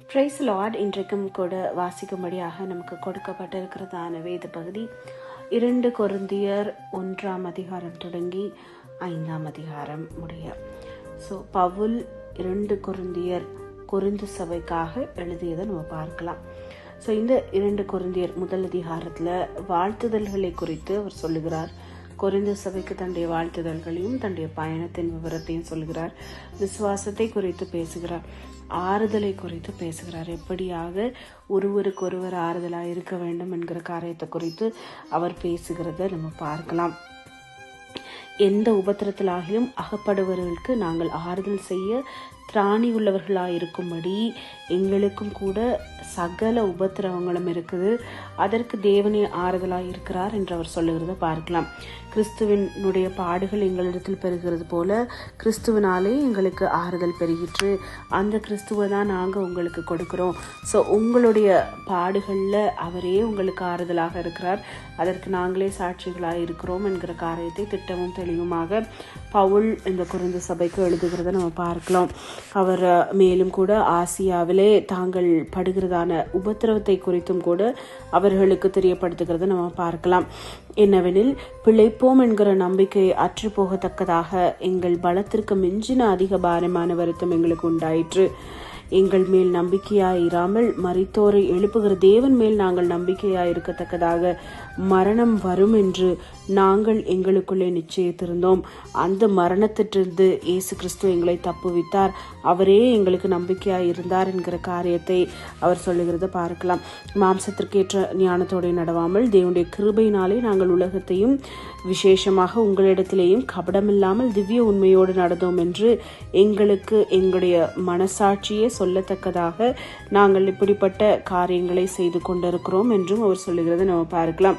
Price Lord இன்றைக்கும் கூட வாசிக்கும்படியாக நமக்கு கொடுக்கப்பட்டிருக்கிறதான வேத பகுதி இரண்டு கொருந்தியர் ஒன்றாம் அதிகாரம் தொடங்கி ஐந்தாம் அதிகாரம் முடிய. ஸோ பவுல் இரண்டு கொருந்தியர் கொருந்து சபைக்காக எழுதியதை நம்ம பார்க்கலாம். ஸோ இந்த இரண்டு கொருந்தியர் முதல் அதிகாரத்தில் வாழ்த்துதல்களை குறித்து அவர் சொல்லுகிறார். குறைந்த சபைக்கு தன்னுடைய வாழ்த்துதல்களையும் தன்னுடைய பயணத்தின் விவரத்தையும் சொல்லுகிறார். விசுவாசத்தை குறித்து பேசுகிறார். ஆறுதலை குறித்து பேசுகிறார். எப்படியாக ஒருவருக்கொருவர் ஆறுதலாக இருக்க வேண்டும் என்கிற காரியத்தை குறித்து அவர் பேசுகிறத நம்ம பார்க்கலாம். எந்த உபத்திரத்திலாகிலும் அகப்படுபவர்களுக்கு நாங்கள் ஆறுதல் செய்ய திராணி உள்ளவர்களாக இருக்கும்படி எங்களுக்கும் கூட சகல உபத்திரவங்களும் இருக்குது. அதற்கு தேவனே ஆறுதலாக இருக்கிறார் என்று அவர் சொல்லுகிறத பார்க்கலாம். கிறிஸ்துவனுடைய பாடுகள் எங்களிடத்தில் பெறுகிறது போல கிறிஸ்துவனாலே எங்களுக்கு ஆறுதல் பெறுகிற்று. அந்த கிறிஸ்துவை தான் நாங்கள் உங்களுக்கு கொடுக்குறோம். ஸோ உங்களுடைய பாடுகளில் அவரே உங்களுக்கு ஆறுதலாக இருக்கிறார். அதற்கு நாங்களே சாட்சிகளாக இருக்கிறோம் என்கிற காரியத்தை திட்டமும் தெளிவுமாக பவுல் இந்த குறைந்த சபைக்கு எழுதுகிறத நம்ம பார்க்கலாம். அவர் மேலும் கூட ஆசியாவில் தாங்கள் படுகிறதான உபத்திரவத்தை குறித்தும் கூட அவர்களுக்கு தெரியப்படுத்துகிறத நம்ம பார்க்கலாம். என்னவெனில் பிழைப்போம் என்கிற நம்பிக்கை அற்று போகத்தக்கதாக எங்கள் பலத்திற்கு மிஞ்சின அதிக பாரமான வருத்தம் எங்களுக்கு உண்டாயிற்று. எங்கள் மேல் நம்பிக்கையாயிராமல் மறித்தோரை எழுப்புகிற தேவன் மேல் நாங்கள் நம்பிக்கையாய் இருக்கத்தக்கதாக மரணம் வரும் என்று நாங்கள் எங்களுக்குள்ளே நிச்சயித்திருந்தோம். அந்த மரணத்திட்டிருந்து இயேசு கிறிஸ்து எங்களை தப்புவித்தார். அவரே எங்களுக்கு நம்பிக்கையாக இருந்தார் என்கிற காரியத்தை அவர் சொல்லுகிறத பார்க்கலாம். மாம்சத்திற்கேற்ற ஞானத்தோடு நடவாமல் தேவனுடைய கிருபையினாலே நாங்கள் உலகத்தையும் விசேஷமாக உங்களிடத்திலேயும் கபடமில்லாமல் திவ்ய உண்மையோடு நடந்தோம் என்று எங்களுக்கு எங்களுடைய மனசாட்சியே சொல்லத்தக்கதாக நாங்கள் இப்படிப்பட்ட காரியங்களை செய்து கொண்டிருக்கிறோம் என்றும் அவர் சொல்லுகிறத நம்ம பார்க்கலாம்.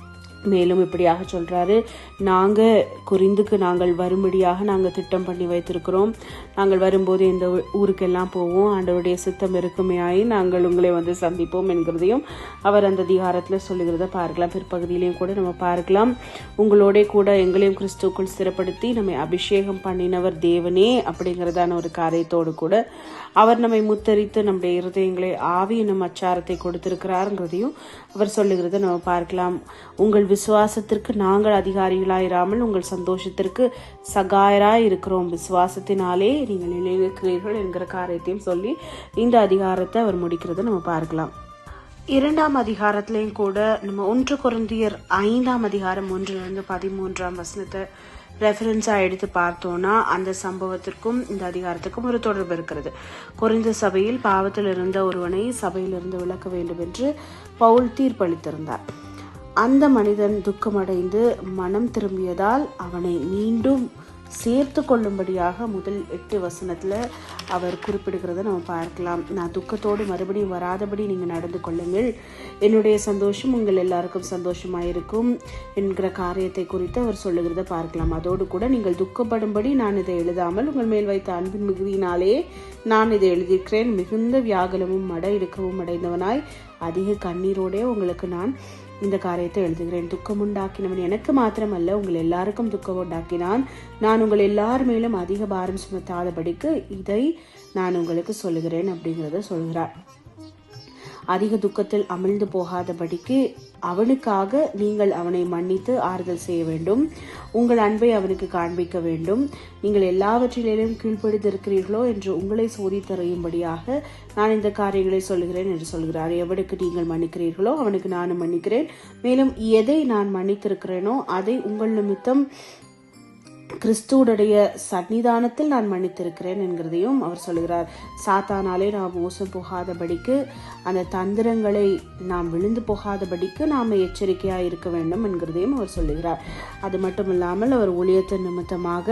மேலும் இப்படியாக சொல்கிறாரு நாங்கள் குறிந்துக்கு நாங்கள் வரும்படியாக நாங்கள் திட்டம் பண்ணி வைத்திருக்கிறோம். நாங்கள் வரும்போது இந்த ஊருக்கெல்லாம் போவோம். ஆண்டவருடைய சித்தம் இருக்குமையாய் நாங்கள் உங்களை வந்து சந்திப்போம் என்கிறதையும் அவர் அந்த அதிகாரத்தில் சொல்லுகிறத பார்க்கலாம். பிற்பகுதியிலையும் கூட நம்ம பார்க்கலாம். உங்களோட கூட எங்களையும் கிறிஸ்துக்குள் சிறப்படுத்தி நம்மை அபிஷேகம் பண்ணினவர் தேவனே அப்படிங்கிறதான ஒரு காரியத்தோடு கூட அவர் நம்மை முத்தரித்து நம்முடைய இருதயங்களை ஆவி என்னும் அச்சாரத்தை கொடுத்திருக்கிறாருங்கிறதையும் அவர் சொல்லுகிறத நம்ம பார்க்கலாம். உங்கள் விசுவாசத்திற்கு நாங்கள் அதிகாரிகளாயிராமல் உங்கள் சந்தோஷத்திற்கு சகாயராய் இருக்கிறோம். விசுவாசத்தினாலே நீங்கள் நிலைநிற்கிறீர்கள் என்கிற காரியத்தையும் சொல்லி இந்த அதிகாரத்தை அவர் முடிக்கிறத நம்ம பார்க்கலாம். இரண்டாம் அதிகாரத்திலையும் கூட நம்ம ஒன்று குருந்தியர் ஐந்தாம் அதிகாரம் ஒன்றிலிருந்து பதிமூன்றாம் வசனத்தை ரெஃபரன்ஸாக எடுத்து பார்த்தோன்னா அந்த சம்பவத்திற்கும் இந்த அதிகாரத்துக்கும் ஒரு தொடர்பு இருக்கிறது. குறைந்த சபையில் பாவத்தில் இருந்த ஒருவனை சபையிலிருந்து விளக்க வேண்டும் என்று பவுல் தீர்ப்பளித்திருந்தார். அந்த மனிதன் துக்கமடைந்து மனம் திரும்பியதால் அவனை மீண்டும் சேர்த்து கொள்ளும்படியாக முதல் எட்டு வசனத்தில் அவர் குறிப்பிடுகிறத நம்ம பார்க்கலாம். நான் துக்கத்தோடு மறுபடியும் வராதபடி நீங்கள் நடந்து கொள்ளுங்கள். என்னுடைய சந்தோஷம் உங்கள் எல்லாருக்கும் சந்தோஷமாக இருக்கும் என்கிற காரியத்தை குறித்து அவர் சொல்லுகிறத பார்க்கலாம். அதோடு கூட நீங்கள் துக்கப்படும்படி நான் இதை எழுதாமல் உங்கள் மேல் வைத்த அன்பின் மிகுதியினாலே நான் இதை எழுதியிருக்கிறேன். மிகுந்த வியாகுலமும் மட இடுக்கவும் அடைந்தவனாய் அதிக கண்ணீரோடே உங்களுக்கு நான் இந்த காரியத்தை எழுதுகிறேன். துக்கம் உண்டாக்கினவன் எனக்கு மாத்திரமல்ல உங்கள் எல்லாருக்கும் துக்கம் உண்டாக்கினான். நான் உங்கள் எல்லார் மேலும் அதிக பாரம் சுமத்தாதபடிக்கு இதை நான் உங்களுக்கு சொல்லுகிறேன் அப்படிங்கிறத சொல்கிறார். அதிக துக்கத்தில் அமிழ்ந்து போகாதபடிக்கு அவனுக்காக நீங்கள் அவனை மன்னித்து ஆறுதல் செய்ய வேண்டும். உங்கள் அன்பை அவனுக்கு காண்பிக்க வேண்டும். நீங்கள் எல்லாவற்றிலும் கீழ்ப்படுத்திருக்கிறீர்களோ என்று உங்களை சோதித்தறையும்படியாக நான் இந்த காரியங்களை சொல்கிறேன் என்று சொல்கிறார். எவனுக்கு நீங்கள் மன்னிக்கிறீர்களோ அவனுக்கு நானும் மன்னிக்கிறேன். மேலும் எதை நான் மன்னித்திருக்கிறேனோ அதை உங்கள் நிமித்தம் கிறிஸ்துவுடைய சன்னிதானத்தில் நான் மன்னித்திருக்கிறேன் என்கிறதையும் அவர் சொல்கிறார். சாத்தானாலே நாம் மோசம் போகாதபடிக்கு அந்த தந்திரங்களை நாம் விழுந்து போகாதபடிக்கு நாம் எச்சரிக்கையாக இருக்க வேண்டும் என்கிறதையும் அவர் சொல்லுகிறார். அது மட்டும் இல்லாமல் அவர் ஊழியத்தின் நிமித்தமாக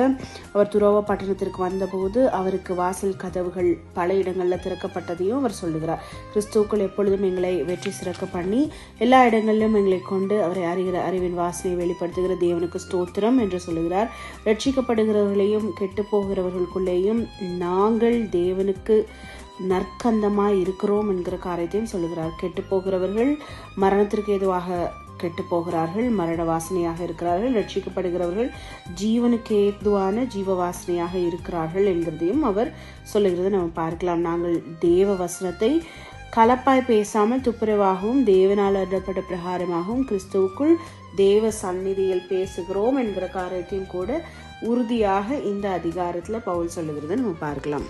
அவர் துரோவ பட்டணத்திற்கு வந்தபோது அவருக்கு வாசல் கதவுகள் பல இடங்களில் திறக்கப்பட்டதையும் அவர் சொல்லுகிறார். கிறிஸ்துக்கள் எப்பொழுதும் எங்களை வெற்றி சிறக்க பண்ணி எல்லா இடங்களிலும் எங்களை கொண்டு அவரை அறிகிற அறிவின் வாசனை வெளிப்படுத்துகிற தேவனுக்கு ஸ்தோத்திரம் என்று சொல்லுகிறார். ரட்சிக்கப்படுகிறவர்களையும் கெட்டு போகிறவர்களுக்குள்ளேயும் நாங்கள் தேவனுக்கு நற்கந்தமாக இருக்கிறோம் என்கிற காரியத்தையும் சொல்லுகிறார். கெட்டு போகிறவர்கள் மரணத்திற்கு ஏதுவாக கெட்டு போகிறார்கள் மரண வாசனையாக இருக்கிறார்கள் ரட்சிக்கப்படுகிறவர்கள் ஜீவனுக்கு ஏதுவான ஜீவ வாசனையாக இருக்கிறார்கள் என்கிறதையும் அவர் சொல்லுகிறது நம்ம பார்க்கலாம். நாங்கள் தேவ வசனத்தை கலப்பாய் பேசாமல் துப்புரவாகவும் தேவனால் அறப்பட்ட பிரகாரமாகவும் கிறிஸ்துவுக்குள் தேவ சந்நிதியில் பேசுகிறோம் என்கிற காரியத்தையும் கூட உறுதியாக இந்த அதிகாரத்தில் பவுல் சொல்லுகிறத நம்ம பார்க்கலாம்.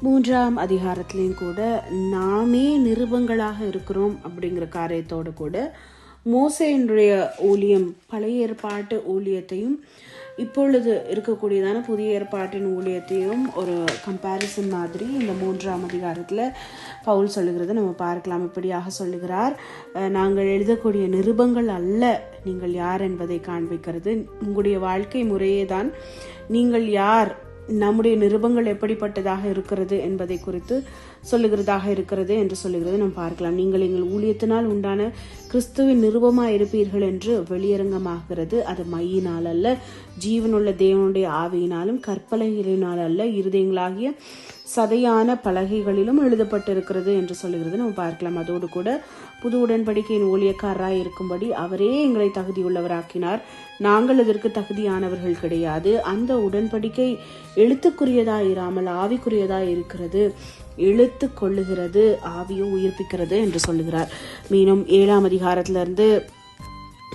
மூன்றாம் அதிகாரத்திலையும் கூட நாமே நிருபங்களாக இருக்கிறோம் அப்படிங்கிற காரியத்தோடு கூட மோசையினுடைய ஊழியம் பழைய ஏற்பாட்டு ஊழியத்தையும் இப்பொழுது இருக்கக்கூடியதான புதிய ஏற்பாட்டின் ஊழியத்தையும் ஒரு கம்பேரிசன் மாதிரி இந்த மூன்றாம் அதிகாரத்தில் பவுல் சொல்லுகிறத நம்ம பார்க்கலாம். இப்படியாக சொல்லுகிறார் நாங்கள் எழுதக்கூடிய நிருபங்கள் அல்ல நீங்கள் யார் என்பதை காண்பிக்கிறது. உங்களுடைய வாழ்க்கை முறையே தான் நீங்கள் யார் நம்முடைய நிருபங்கள் எப்படிப்பட்டதாக இருக்கிறது என்பதை குறித்து சொல்லுகிறதாக இருக்கிறது என்று சொல்லுகிறது. நாம் பார்க்கலாம். நீங்கள் எங்கள் ஊழியத்தினால் உண்டான கிறிஸ்துவின் நிருபமாக இருப்பீர்கள் என்று வெளியரங்கமாகிறது. அது மையினால் அல்ல ஜீவனுள்ள தேவனுடைய ஆவியினாலும் கற்பலைகளினால் அல்ல இருதயங்களாகிய சதையான பலகைகளிலும் எழுதப்பட்டிருக்கிறது என்று சொல்லுகிறது. நம்ம பார்க்கலாம். அதோடு கூட புது உடன்படிக்கையின் ஊழியக்காரராய் இருக்கும்படி அவரே எங்களை தகுதியுள்ளவராக்கினார் நாங்கள் இதற்கு தகுதியானவர்கள் கிடையாது. அந்த உடன்படிக்கை எழுத்துக்குரியதாய் இராமல் ஆவிக்குரியதாய் இருக்கிறது. இழுத்து கொள்ளுகிறது ஆவியோ உயிர்ப்பிக்கிறது என்று சொல்லுகிறார். மீனும் ஏழாம் அதிகாரத்திலிருந்து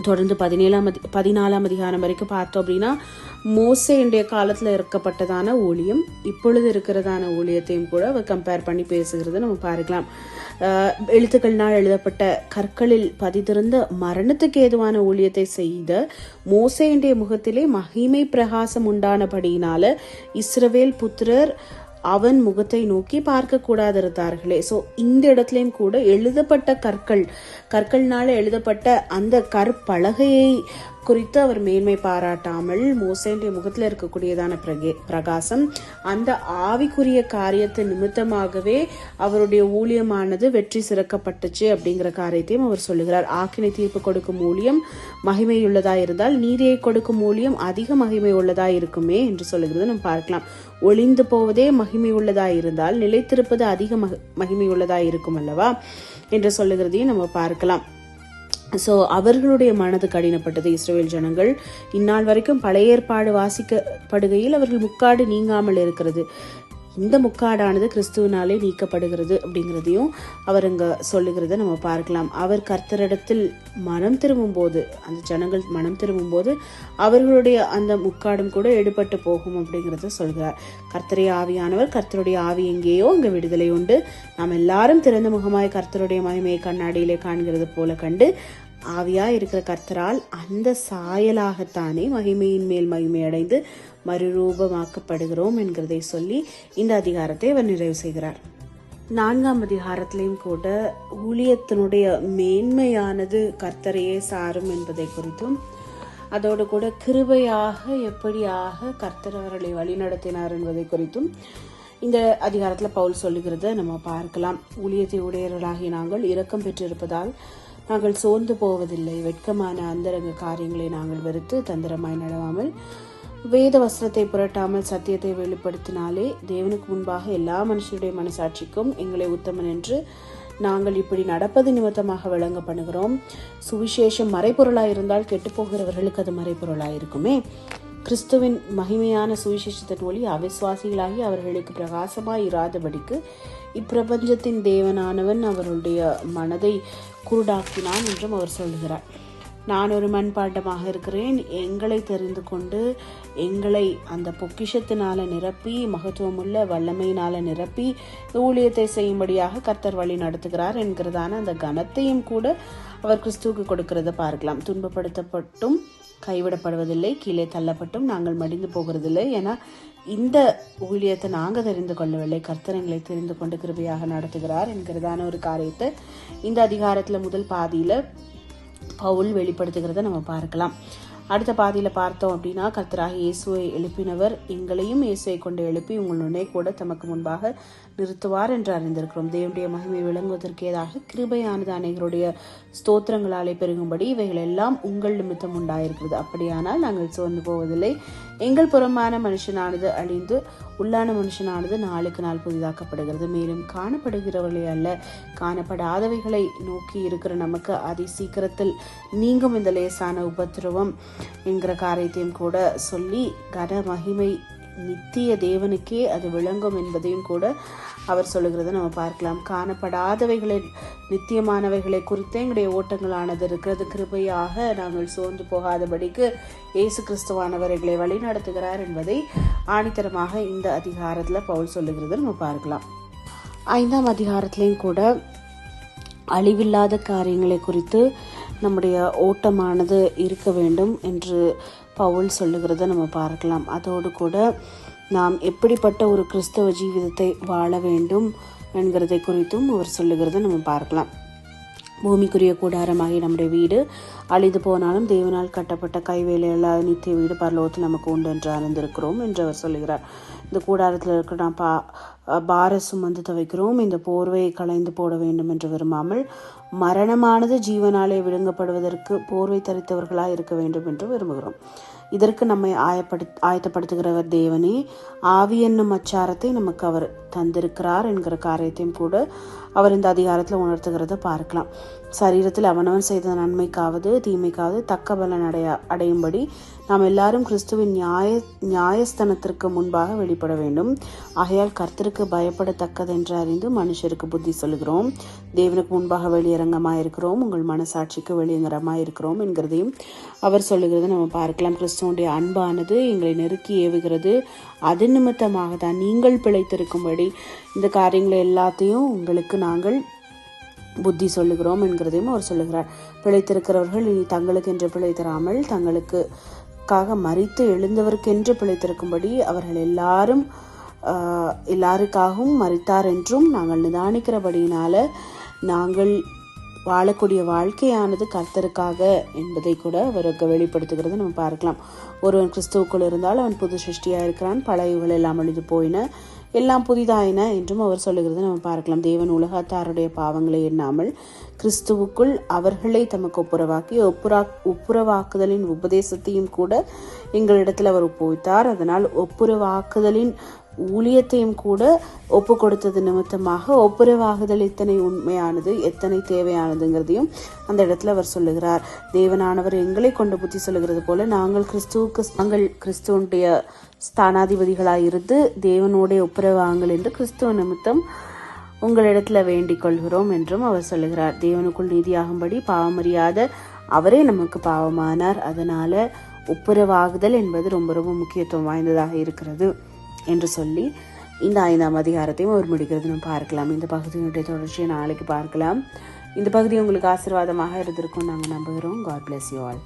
தொடர்ந்து பதினேழாம் அதி பதினாலாம் அதிகாரம் வரைக்கும் பார்த்தோம் அப்படின்னா மோசையுடைய காலத்தில் இருக்கப்பட்டதான ஊழியம் இப்பொழுது இருக்கிறதான ஊழியத்தையும் கூட அவர் கம்பேர் பண்ணி பேசுகிறத நம்ம பார்க்கலாம். எழுத்துக்கள்னால் எழுதப்பட்ட கற்களில் பதித்திருந்த மரணத்துக்கு ஏதுவான ஊழியத்தை செய்த மோசையுடைய முகத்திலே மகிமை பிரகாசம் உண்டானபடியினால இஸ்ரவேல் புத்திரர் அவன் முகத்தை நோக்கி பார்க்க கூடாதிருந்தார்களே. ஸோ இந்த இடத்துலையும் கூட எழுதப்பட்ட கற்கள் கற்கள்னால எழுதப்பட்ட அந்த கற்பலகையை குறித்து அவர் மேன்மை பாராட்டாமல் மோசேண்டிய முகத்தில் இருக்கக்கூடியதான பிரகே பிரகாசம் அந்த ஆவிக்குரிய காரியத்தை நிமித்தமாகவே அவருடைய ஊழியமானது வெற்றி சிறக்கப்பட்டுச்சு அப்படிங்கிற காரியத்தையும் அவர் சொல்லுகிறார். ஆக்கினை தீர்ப்பு கொடுக்கும் ஊழியம் மகிமையுள்ளதா இருந்தால் நீதியை கொடுக்கும் ஊழியம் அதிக மகிமை உள்ளதா இருக்குமே என்று சொல்லுகிறது நம்ம பார்க்கலாம். ஒளிந்து போவதே மகிமை உள்ளதா இருந்தால் நிலைத்திருப்பது அதிக மக மகிமை உள்ளதா இருக்கும் அல்லவா என்று சொல்லுகிறதையும் நம்ம பார்க்கலாம். ஸோ அவர்களுடைய மனது கடினப்பட்டது இஸ்ரேல் ஜனங்கள். இந்நாள் வரைக்கும் பழைய ஏற்பாடு வாசிக்கப்படுகையில் அவர்கள் முக்காடு நீங்காமல் இருக்கிறது. இந்த முக்காடானது கிறிஸ்துவனாலே நீக்கப்படுகிறது அப்படிங்கிறதையும் அவர் இங்கே சொல்லுகிறத நம்ம பார்க்கலாம். அவர் கர்த்தரிடத்தில் மனம் திரும்பும் போது அந்த ஜனங்கள் மனம் திரும்பும் போது அவர்களுடைய அந்த முக்காடும் கூட எடுபட்டு போகும் அப்படிங்கிறத சொல்கிறார். கர்த்தரை ஆவியானவர் கர்த்தருடைய ஆவி எங்கேயோ அங்கே விடுதலை உண்டு. நாம் எல்லாரும் திறந்த முகமாய் கர்த்தருடைய மகிமையை கண்ணாடியிலே காண்கிறது போல கண்டு ஆவியாக இருக்கிற கர்த்தரால் அந்த சாயலாகத்தானே மகிமையின் மேல் மகிமை அடைந்து மறுரூபமாக்கப்படுகிறோம் என்கிறதை சொல்லி இந்த அதிகாரத்தை அவர் நிறைவு செய்கிறார். நான்காம் அதிகாரத்திலையும் கூட ஊழியத்தினுடைய மேன்மையானது கர்த்தரையே சாரும் என்பதை குறித்தும் அதோடு கூட கிருபையாக எப்படியாக கர்த்தர் அவர்களை வழிநடத்தினார் என்பதை குறித்தும் இந்த அதிகாரத்தில் பவுல் சொல்லுகிறத நம்ம பார்க்கலாம். ஊழியத்தை உடையவர்களாகி நாங்கள் இரக்கம் பெற்றிருப்பதால் நாங்கள் சோர்ந்து போவதில்லை. வெட்கமான அந்தரங்க காரியங்களை நாங்கள் வெறுத்து தந்திரமாய் நடவாமல் வேத வஸ்திரத்தை புரட்டாமல் சத்தியத்தை வெளிப்படுத்தினாலே தேவனுக்கு முன்பாக எல்லா மனுஷருடைய மனசாட்சிக்கும் எங்களை உத்தமன் என்று நாங்கள் இப்படி நடப்பது நிமித்தமாக விளங்க பண்ணுகிறோம் சுவிசேஷம் மறைபொருளாக இருந்தால் கெட்டு போகிறவர்களுக்கு அது மறைபொருளாக இருக்குமே. கிறிஸ்துவின் மகிமையான சுவிசேஷத்தின் ஒளி அவிசுவாசிகளாகி அவர்களுக்கு பிரகாசமாய் இராதபடிக்கு இப்பிரபஞ்சத்தின் தேவனானவன் அவர்களுடைய மனதை குருடாக்கினான் என்றும் அவர் சொல்லுகிறார். நான் ஒரு மண்பாண்டமாக இருக்கிறேன். எங்களை தெரிந்து கொண்டு எங்களை அந்த பொக்கிஷத்தினால நிரப்பி மகத்துவமுள்ள வல்லமையினால நிரப்பி ஊழியத்தை செய்யும்படியாக கர்த்தர் வழி நடத்துகிறார் என்கிறதான அந்த கனத்தையும் கூட அவர் கிறிஸ்துவுக்கு கொடுக்கிறத பார்க்கலாம். துன்பப்படுத்தப்பட்டும் கைவிடப்படுவதில்லை கீழே தள்ளப்பட்டும் நாங்கள் மடிந்து போகிறதில்லை ஏன்னா இந்த ஊழியத்தை நாங்கள் தெரிந்து கொள்ளவில்லை. கர்த்தரங்களை தெரிந்து கொண்டு கிருபையாக நடத்துகிறார் என்கிறதான ஒரு காரியத்தை இந்த அதிகாரத்தில் முதல் பாதியில் பவுல் வெளிப்படுத்துகிறத நம்ம பார்க்கலாம். அடுத்த பாதியில் பார்த்தோம் அப்படின்னா கர்த்தராக இயேசுவை எழுப்பினவர் எங்களையும் இயேசுவை கொண்டு எழுப்பி உங்களுடனே கூட தமக்கு முன்பாக நிறுத்துவார் என்று அறிந்திருக்கிறோம். தேவனுடைய மகிமை விளங்குவதற்கு ஏதாக கிருபையானது அனைவருடைய ஸ்தோத்திரங்களாலே பெருகும்படி இவைகள் எல்லாம் உங்கள் நிமித்தம் உண்டாயிருக்கிறது. அப்படியானால் நாங்கள் சோர்ந்து போவதில்லை. எங்கள் புறமான மனுஷனானது அழிந்து உள்ளான மனுஷனானது நாளுக்கு நாள் புதிதாக்கப்படுகிறது. மேலும் காணப்படுகிறவர்களே அல்ல காணப்படாதவைகளை நோக்கி இருக்கிற நமக்கு அதி சீக்கிரத்தில் நீங்கும் இந்த லேசான உபத்திரவம் என்கிற காரியத்தையும் கூட சொல்லி கன மகிமை நித்திய தேவனுக்கே அது விளங்கும் என்பதையும் கூட அவர் சொல்லுகிறத நம்ம பார்க்கலாம். காணப்படாதவைகளை நித்தியமானவைகளை குறித்து எங்களுடைய ஓட்டங்களானது இருக்கிறது. கிருபையாக நாங்கள் சோர்ந்து போகாதபடிக்கு இயேசு கிறிஸ்துவானவர்களை வழி நடத்துகிறார் என்பதை ஆணித்தரமாக இந்த அதிகாரத்தில் பவுல் சொல்லுகிறத நம்ம பார்க்கலாம். ஐந்தாம் அதிகாரத்திலையும் கூட அழிவில்லாத காரியங்களை குறித்து நம்முடைய ஓட்டமானது இருக்க வேண்டும் என்று பவுல் சொல்லுகிறத நம்ம பார்க்கலாம். அதோடு கூட நாம் எப்படிப்பட்ட ஒரு கிறிஸ்தவ ஜீவிதத்தை வாழ வேண்டும் என்கிறதை குறித்தும் அவர் சொல்லுகிறத நம்ம பார்க்கலாம். பூமிக்குரிய கூடாரமாகி நம்முடைய வீடு அழிந்து போனாலும் தேவனால் கட்டப்பட்ட கைவேலையில்லாத நித்திய வீடு பரலோகத்தில் நமக்கு உண்டு என்று அறிந்திருக்கிறோம் என்று அவர் சொல்லுகிறார். இந்த கூடாரத்தில் இருக்கிற நாம் பா பார சுமந்து துவைக்கிறோம் இந்த போர்வையை களைந்து போட வேண்டும் என்று விரும்பாமல் மரணமானது ஜீவனாலே விழுங்கப்படுவதற்கு போர்வை தரித்தவர்களாக இருக்க வேண்டும் என்று விரும்புகிறோம். இதற்கு நம்மை ஆயப்படு ஆயத்தப்படுத்துகிறவர் தேவனே. ஆவி என்னும் அச்சாரத்தை நமக்கு அவர் தந்திருக்கிறார் என்கிற காரியத்தையும் கூட அவர் இந்த அதிகாரத்தில் உணர்த்துகிறத பார்க்கலாம். சரீரத்தில் அவனவன் செய்த நன்மைக்காவது தீமைக்காவது தக்க பலன் அடைய அடையும்படி நாம் எல்லாரும் கிறிஸ்துவின் நியாய நியாயஸ்தனத்திற்கு முன்பாக வெளிப்பட வேண்டும். ஆகையால் கர்த்தருக்கு பயப்படத்தக்கதென்று அறிந்து மனுஷருக்கு புத்தி சொல்கிறோம். தேவனுக்கு முன்பாக வெளியரங்கமாயிருக்கிறோம். உங்கள் மனசாட்சிக்கு வெளியங்கரமாயிருக்கிறோம் என்கிறதையும் அவர் சொல்லுகிறத நம்ம பார்க்கலாம். கிறிஸ்துவனுடைய அன்பானது எங்களை நெருக்கி ஏவுகிறது. அது நிமித்தமாக தான் நீங்கள் பிழைத்திருக்கும்படி இந்த காரியங்களை எல்லாத்தையும் உங்களுக்கு நாங்கள் புத்தி சொல்லுகிறோம் என்கிறதையும் அவர் சொல்லுகிறார். பிழைத்திருக்கிறவர்கள் இனி தங்களுக்கென்று தராமல் தங்களுக்குக்காக மறித்து எழுந்தவருக்கென்று பிழைத்திருக்கும்படி அவர்கள் எல்லாரும் எல்லாருக்காகவும் மறித்தார் என்றும் நாங்கள் நிதானிக்கிறபடியினால நாங்கள் வாழக்கூடிய வாழ்க்கையானது கர்த்தருக்காக என்பதை கூட அவருக்கு வெளிப்படுத்துகிறது நம்ம பார்க்கலாம். ஒருவன் கிறிஸ்துவுக்குள் இருந்தால் அவன் புது சிருஷ்டியாக இருக்கிறான் பழையவுகள் எல்லாம் அழிந்து போயின. எல்லாம் புதிதாயின என்றும் அவர் சொல்லுகிறது. நம்ம பார்க்கலாம். தேவன் உலகத்தாருடைய பாவங்களை எண்ணாமல் கிறிஸ்துவுக்குள் அவர்களை தமக்கு ஒப்புரவாக்கி ஒப்புரா ஒப்புரவாக்குதலின் உபதேசத்தையும் கூட எங்களிடத்தில் அவர் ஒப்புவித்தார். அதனால் ஒப்புரவாக்குதலின் ஊழியத்தையும் கூட ஒப்பு கொடுத்தது நிமித்தமாக ஒப்புரவாகுதல் எத்தனை உண்மையானது எத்தனை தேவையானதுங்கிறதையும் அந்த இடத்துல அவர் சொல்லுகிறார். தேவனானவர் எங்களை கொண்டு புத்தி சொல்லுகிறது போல நாங்கள் கிறிஸ்துவுக்கு நாங்கள் கிறிஸ்துவனுடைய ஸ்தானாதிபதிகளாக இருந்து ஒப்புரவாங்கள் என்று கிறிஸ்துவ நிமித்தம் உங்களிடத்தில் வேண்டிக் கொள்கிறோம் என்றும் அவர் சொல்லுகிறார். தேவனுக்குள் நீதியாகும்படி பாவமறியாத அவரே நமக்கு பாவமானார். அதனால ஒப்புரவாகுதல் என்பது ரொம்ப ரொம்ப முக்கியத்துவம் வாய்ந்ததாக இருக்கிறது என்று சொல்லி இந்த ஐந்தாம் அதிகாரத்தையும் அவர் முடிக்கிறது நம்ம பார்க்கலாம். இந்த பகுதியினுடைய தொடர்ச்சியை நாளைக்கு பார்க்கலாம். இந்த பகுதி உங்களுக்கு ஆசீர்வாதமாக இருந்திருக்கும் நாங்கள் நம்புகிறோம். God bless you all